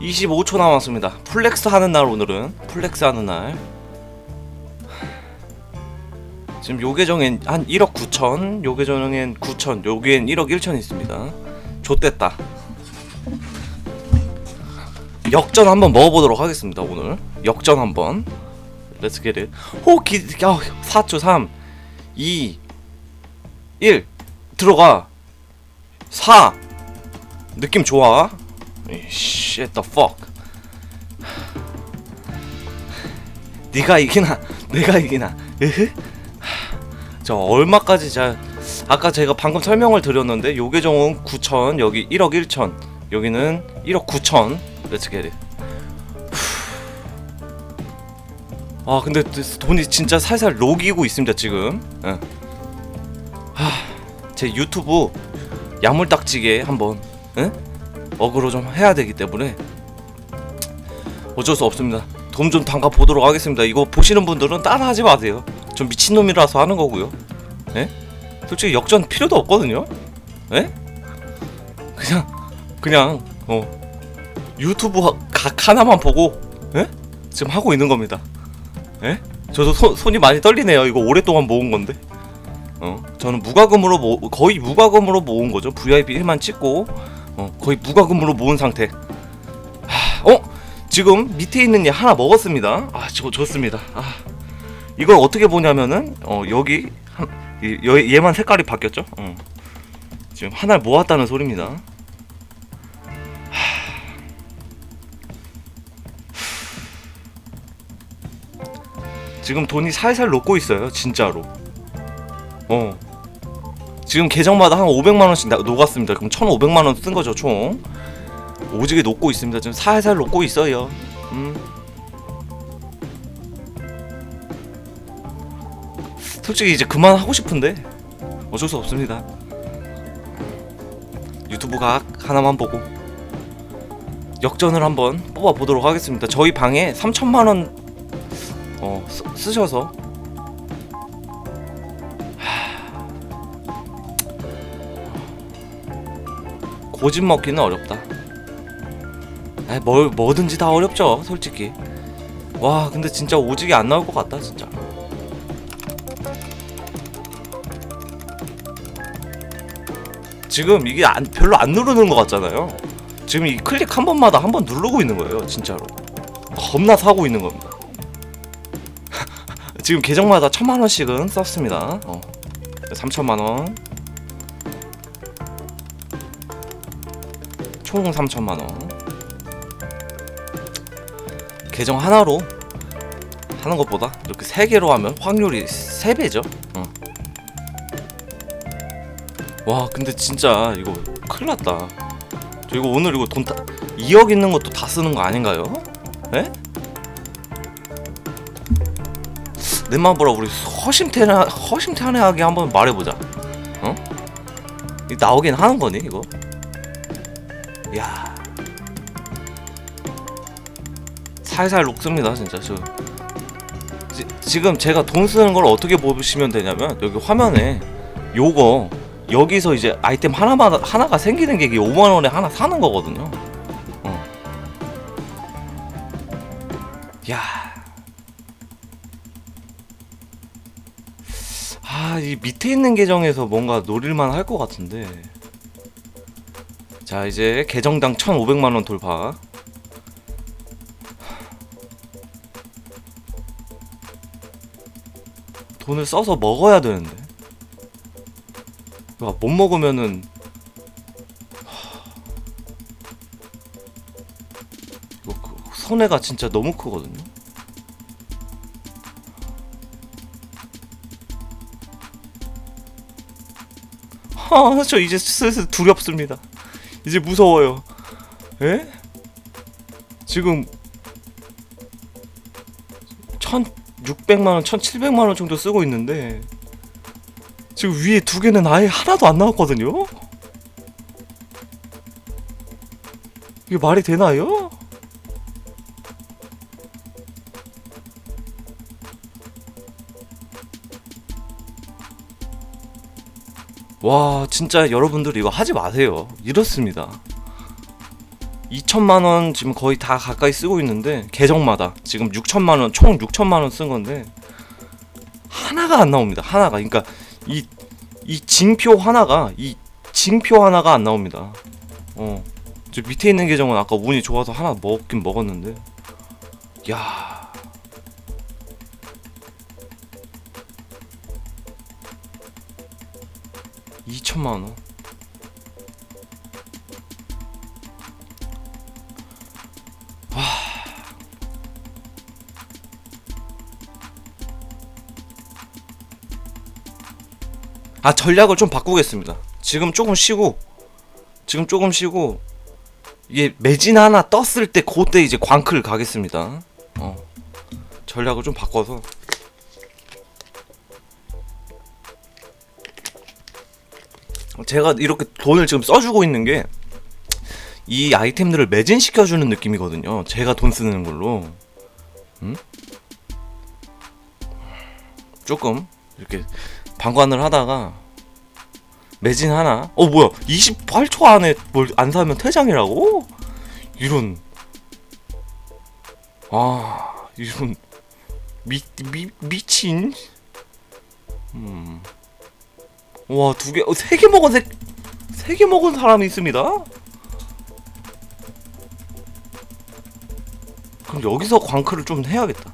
25초 남았습니다. 플렉스 하는 날 오늘은 플렉스 하는 날. 지금 요 계정엔 한 1억 9천, 요 계정엔 9천, 여기엔 1억 1천 있습니다. 좆됐다. 역전 한번 먹어보도록 하겠습니다 오늘. 역전 한번. 렛츠 겟 잇. 호 기, 야, 4초 3, 2, 1 들어가. 4 느낌 좋아. Shit the fuck. 네가 이기나 내가 이기나 저 얼마까지 자 아까 제가 방금 설명을 드렸는데 요 계정은 9천 여기 1억 1천 여기는 1억 9천 렛츠 겟잇 아 근데 돈이 진짜 살살 녹이고 있습니다 지금 예. 하 제 유튜브 야물딱지게 한번 예? 어그로 좀 해야 되기 때문에 어쩔 수 없습니다. 돈 좀 담가 보도록 하겠습니다. 이거 보시는 분들은 따라하지 마세요. 좀 미친놈이라서 하는 거고요. 예? 솔직히 역전 필요도 없거든요. 예? 그냥 그냥 어 유튜브 하- 각 하나만 보고 예? 지금 하고 있는 겁니다. 예? 저도 손, 손이 많이 떨리네요. 이거 오랫동안 모은 건데. 어, 저는 무과금으로 모, 거의 무과금으로 모은 거죠. VIP 1만 찍고 어, 거의 무과금으로 모은 상태. 하, 어? 지금 밑에 있는 얘 하나 먹었습니다. 아, 저거 좋습니다. 아, 이걸 어떻게 보냐면은 어, 여기 한, 이, 여, 얘만 색깔이 바뀌었죠. 어. 지금 하나를 모았다는 소리입니다. 하, 지금 돈이 살살 녹고 있어요, 진짜로. 어. 지금 계정마다 한 500만 원씩 나- 녹았습니다. 그럼 1,500만 원 쓴 거죠, 총. 오지게 녹고 있습니다. 지금 살살 녹고 있어요. 음. 솔직히 이제 그만 하고 싶은데 어쩔 수 없습니다. 유튜브 각 하나만 보고 역전을 한번 뽑아 보도록 하겠습니다. 저희 방에 3천만 원 어, 쓰, 쓰셔서 고집 먹기는 어렵다. 아, 뭘 뭐든지 다 어렵죠, 솔직히. 와, 근데 진짜 오지게 안 나올 것 같다, 진짜. 지금 이게 안, 별로 안 누르는 것 같잖아요. 지금 이 클릭 한 번마다 한 번 누르고 있는 거예요, 진짜로. 겁나 사고 있는 겁니다. 지금 계정마다 천만 원씩은 썼습니다. 어. 3천만 원. 총 3천만 원. 계정 하나로 하는 것보다 이렇게 세 개로 하면 확률이 세 배죠. 어. 와, 근데 진짜 이거 큰일 났다. 저 이거 오늘 이거 돈 다, 2억 있는 것도 다 쓰는 거 아닌가요? 에? 내 마음보라 우리 허심탄회 허심탄회하게 한번 말해보자. 어? 이 나오긴 하는 거니 이거? 야 살살 녹습니다 진짜 저 지, 지금 제가 돈 쓰는 걸 어떻게 보시면 되냐면 여기 화면에 요거 여기서 이제 아이템 하나마다 하나가 생기는 게 이게 5만 원에 하나 사는 거거든요. 어. 야. 아, 이 밑에 있는 계정에서 뭔가 노릴만 할 것 같은데. 자, 이제 계정당 1,500만 원 돌파. 돈을 써서 먹어야 되는데. 야, 못 먹으면은 그 손해가 진짜 너무 크거든요. 아, 저 이제 슬슬 두렵습니다. 이제 무서워요. 에? 지금 1,600만 원, 1,700만 원 정도 쓰고 있는데 지금 위에 두 개는 아예 하나도 안 나왔거든요. 이게 말이 되나요? 와 진짜 여러분들 이거 하지 마세요 이렇습니다 2천만 원 지금 거의 다 가까이 쓰고 있는데 계정마다 지금 6천만 원 총 6천만 원 쓴 건데 하나가 안 나옵니다. 하나가 그러니까 이 이 징표 하나가 이 징표 하나가 안 나옵니다. 어. 저 밑에 있는 계정은 아까 운이 좋아서 하나 먹긴 먹었는데. 야. 이천만 원. 아 전략을 좀 바꾸겠습니다. 지금 조금 쉬고 지금 조금 쉬고 이게 매진 하나 떴을 때 그때 이제 광클 가겠습니다. 어 전략을 좀 바꿔서 제가 이렇게 돈을 지금 써주고 있는 게 이 아이템들을 매진시켜주는 느낌이거든요. 제가 돈 쓰는 걸로. 음? 조금 이렇게 방관을 하다가 매진 하나? 어 뭐야 28초 안에 뭘 안 사면 퇴장이라고? 이런 아 이런 미, 미, 미친 음 와 두 개, 어, 세 개 먹은 세, 세 개 먹은 사람이 있습니다. 그럼 여기서 광클을 좀 해야겠다.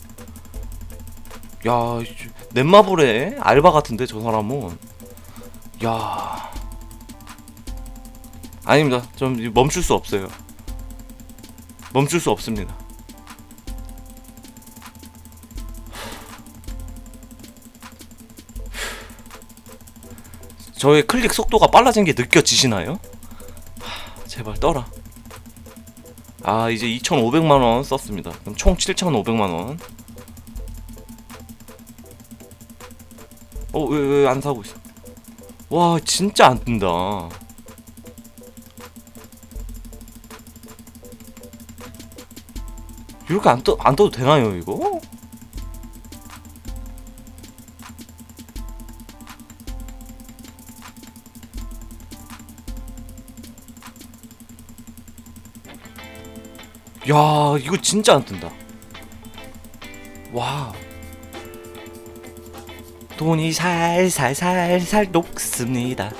야, 이- 넷마블의 알바 같은데 저 사람은. 야. 아닙니다. 좀 멈출 수 없어요. 멈출 수 없습니다. 저의 클릭 속도가 빨라진 게 느껴지시나요? 하, 제발 떠라. 아 이제 2,500만 원 썼습니다. 그럼 총 7,500만 원. 어 왜 왜 안 사고 있어? 와 진짜 안 뜬다. 이렇게 안 떠 안 떠도 되나요 이거? 야 이거 진짜 안 뜬다. 와. 돈이 살살살살 녹습니다.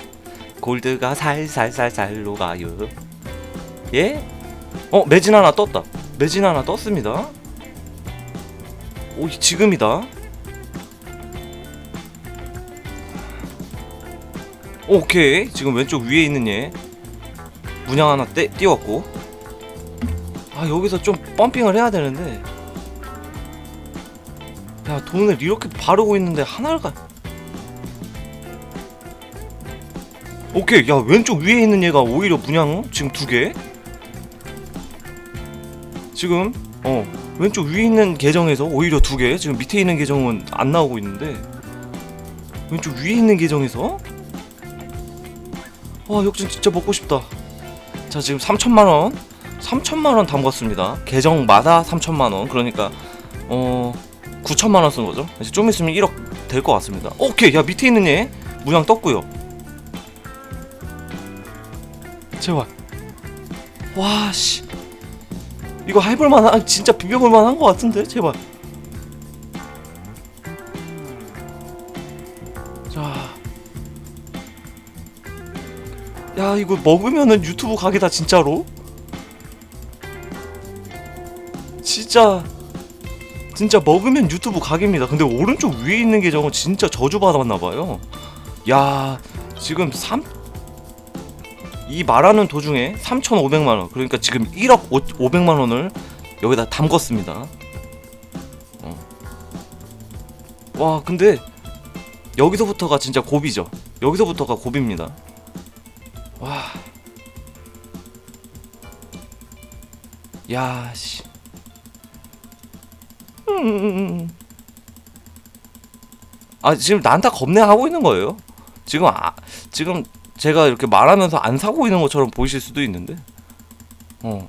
골드가 살살살살 녹아요. 예? 어 매진 하나 떴다. 매진 하나 떴습니다. 오 지금이다. 오케이 지금 왼쪽 위에 있는 얘 문양 하나 떼, 띄웠고 아 여기서 좀 펌핑을 해야 되는데. 야 돈을 이렇게 바르고 있는데 하나를 가. 오케이 야 왼쪽 위에 있는 얘가 오히려 문양 지금 두개? 지금 어 왼쪽 위에 있는 계정에서 오히려 두 개? 지금 밑에 있는 계정은 안 나오고 있는데. 왼쪽 위에 있는 계정에서? 와 역전 진짜 먹고 싶다. 자 지금 3천만원 3천만 원 담궜습니다. 계정마다 3천만 원. 그러니까 어 9천만 원 쓴 거죠. 이제 좀 있으면 1억 될 것 같습니다. 오케이. 야 밑에 있는 얘 문양 떴고요. 제발. 와 씨. 이거 해볼 만한 아, 진짜 비벼볼 만한 것 같은데? 제발. 자. 야 이거 먹으면은 유튜브 가게다 진짜로 진짜 진짜 먹으면 유튜브 가게입니다 근데 오른쪽 위에 있는 계정은 진짜 저주받았나봐요 야 지금 3... 이 말하는 도중에 3,500만원 그러니까 지금 1억 500만원을 여기다 담궜습니다 어. 와 근데 여기서부터가 진짜 고비죠 여기서부터가 고비입니다 와. 야, 씨. 음. 아, 지금 난다 겁내 하고 있는 거예요. 지금 아, 지금 제가 이렇게 말하면서 안 사고 있는 것처럼 보이실 수도 있는데. 어.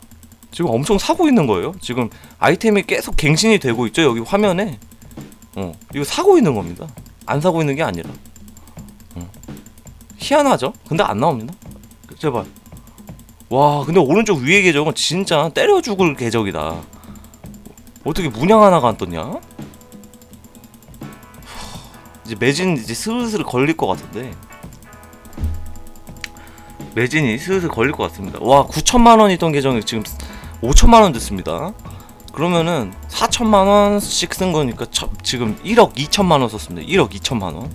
지금 엄청 사고 있는 거예요. 지금 아이템이 계속 갱신이 되고 있죠. 여기 화면에. 어. 이거 사고 있는 겁니다. 안 사고 있는 게 아니라. 어. 희한하죠? 근데 안 나옵니다. 제발 와 근데 오른쪽 위에 계정은 진짜 때려 죽을 계정이다 어떻게 문양 하나가 안 떴냐? 이제 매진 이제 슬슬 걸릴 것 같은데. 매진이 슬슬 걸릴 것 같습니다. 와 9천만 원 있던 계정이 지금 5천만 원 됐습니다. 그러면은 4천만 원씩 쓴 거니까 저- 지금 1억 2천만 원 썼습니다. 1억 2천만 원.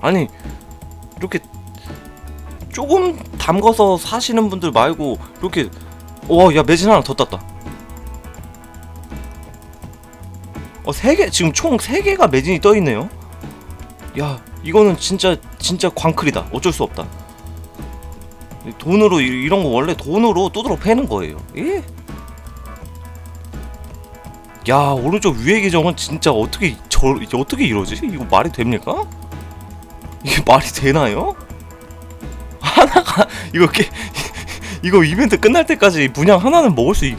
아니 이렇게 조금 담궈서 사시는 분들 말고 이렇게 와야 매진 하나 더 땄다 어세개 지금 총세 개가 매진이 떠 있네요 야 이거는 진짜 진짜 광클이다 어쩔 수 없다 이 돈으로 이- 이런 거 원래 돈으로 두드러 패는 거예요 예? 야 오른쪽 위에 계정은 진짜 어떻게 저 어떻게 이러지 이거 말이 됩니까? 이게 말이 되나요? 하나가 이거 게, 이거 이벤트 끝날 때까지 분양 하나는 먹을 수 있,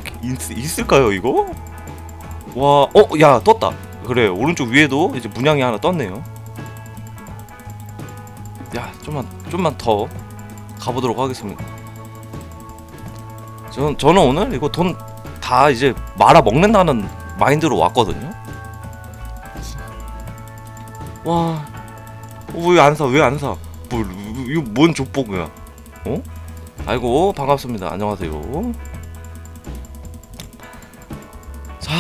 을까요 이거? 와, 어, 야 떴다. 그래 오른쪽 위에도 이제 문양이 하나 떴네요. 야 좀만 좀만 더 가보도록 하겠습니다. 저는 저는 오늘 이거 돈 다 이제 말아 먹는다는 마인드로 왔거든요. 와, 왜 안 사? 왜 안 사? 뭐 이거 뭔 족보고야? 어? 아이고 반갑습니다. 안녕하세요. 자.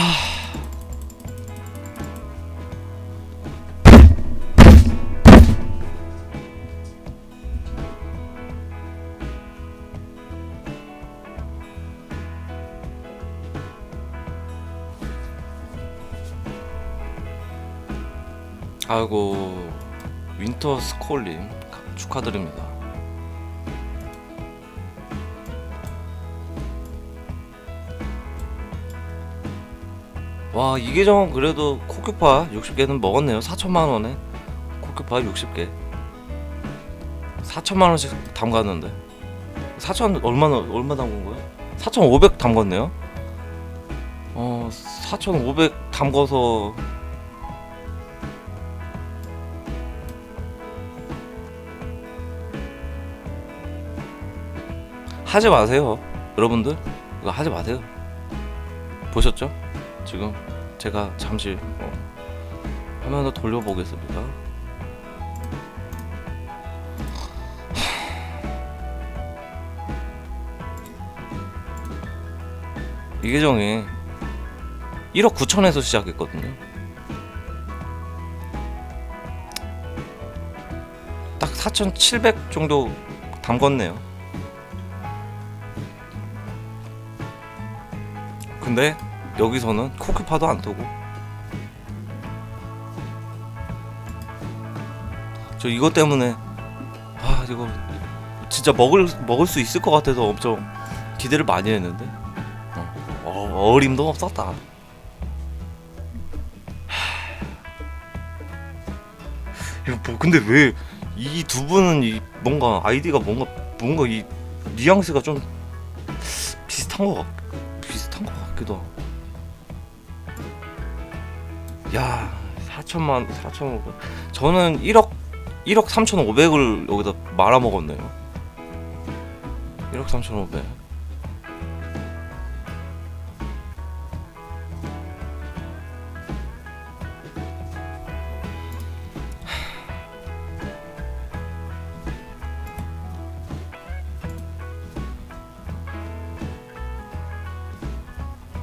아이고 윈터 스콜님 축하드립니다. 와, 이 계정은 그래도 코큐파 60개는 먹었네요. 4천만 원에 코큐파 60개. 4천만 원씩 담갔는데. 4천 얼마나 얼마 담근 거야? 4,500 담갔네요. 어, 4,500 담궈서 하지 마세요. 여러분들 이거 하지 마세요. 보셨죠? 지금 제가 잠시 어, 화면을 돌려보겠습니다. 이 계정이 1억 9천에서 시작했거든요. 딱 4,700 정도 담궜네요. 근데 여기서는 코큐파도 안 뜨고 저 이것 때문에 아 이거 진짜 먹을 먹을 수 있을 것 같아서 엄청 기대를 많이 했는데 어, 어, 어림도 없었다. 하... 이거 뭐 근데 왜 이 두 분은 이 뭔가 아이디가 뭔가 뭔가 이 뉘앙스가 좀 비슷한 것 같, 비슷한 것 같기도 하고. 야 4천만 4천오백 저는 1억 1억 3,500을 여기다 말아 먹었네요. 1억 3,500